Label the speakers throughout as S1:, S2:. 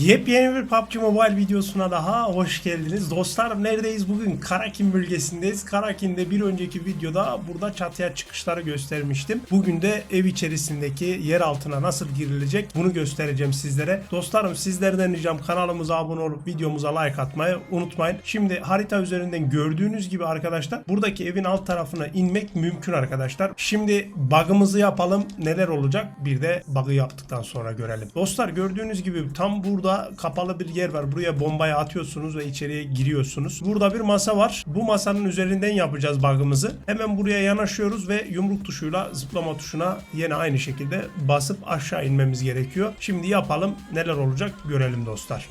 S1: Yepyeni bir PUBG Mobile videosuna daha hoş geldiniz. Dostlar neredeyiz bugün? Karakin bölgesindeyiz. Karakin'de bir önceki videoda burada çatıya çıkışları göstermiştim. Bugün de ev içerisindeki yer altına nasıl girilecek bunu göstereceğim sizlere. Dostlarım sizlerden ricam kanalımıza abone olup videomuza like atmayı unutmayın. Şimdi harita üzerinden gördüğünüz gibi arkadaşlar buradaki evin alt tarafına inmek mümkün arkadaşlar. Şimdi bug'ımızı yapalım. Neler olacak? Bir de bug'ı yaptıktan sonra görelim. Dostlar gördüğünüz gibi tam burada kapalı bir yer var. Buraya bombayı atıyorsunuz ve içeriye giriyorsunuz. Burada bir masa var. Bu masanın üzerinden yapacağız bug'ımızı. Hemen buraya yanaşıyoruz ve yumruk tuşuyla zıplama tuşuna yine aynı şekilde basıp aşağı inmemiz gerekiyor. Şimdi yapalım. Neler olacak görelim dostlar.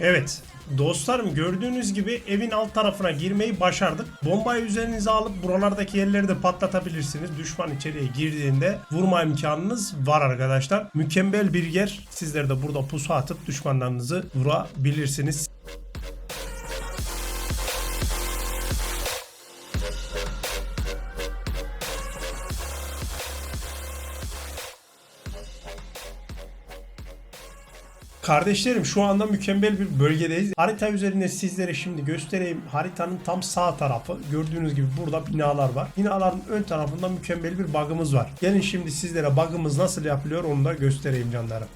S1: Evet. Dostlarım gördüğünüz gibi evin alt tarafına girmeyi başardık. Bombayı üzerinize alıp buralardaki yerleri de patlatabilirsiniz. Düşman içeriye girdiğinde vurma imkanınız var arkadaşlar. Mükemmel bir yer. Sizler de burada pusu atıp düşmanlarınızı vurabilirsiniz. Kardeşlerim şu anda mükemmel bir bölgedeyiz. Harita üzerinde sizlere şimdi göstereyim. Haritanın tam sağ tarafı. Gördüğünüz gibi burada binalar var. Binaların ön tarafında mükemmel bir bug'ımız var. Gelin şimdi sizlere bug'ımız nasıl yapılıyor onu da göstereyim canlarım.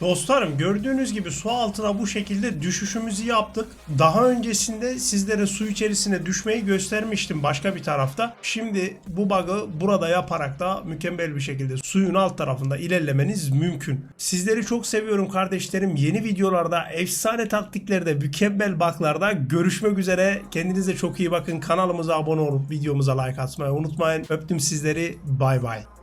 S1: Dostlarım gördüğünüz gibi su altına bu şekilde düşüşümüzü yaptık. Daha öncesinde sizlere su içerisine düşmeyi göstermiştim başka bir tarafta. Şimdi bu bug'ı burada yaparak da mükemmel bir şekilde suyun alt tarafında ilerlemeniz mümkün. Sizleri çok seviyorum kardeşlerim. Yeni videolarda, efsane taktiklerde, mükemmel bug'larda görüşmek üzere. Kendinize çok iyi bakın. Kanalımıza abone olup videomuza like atmayı unutmayın. Öptüm sizleri. Bay bay.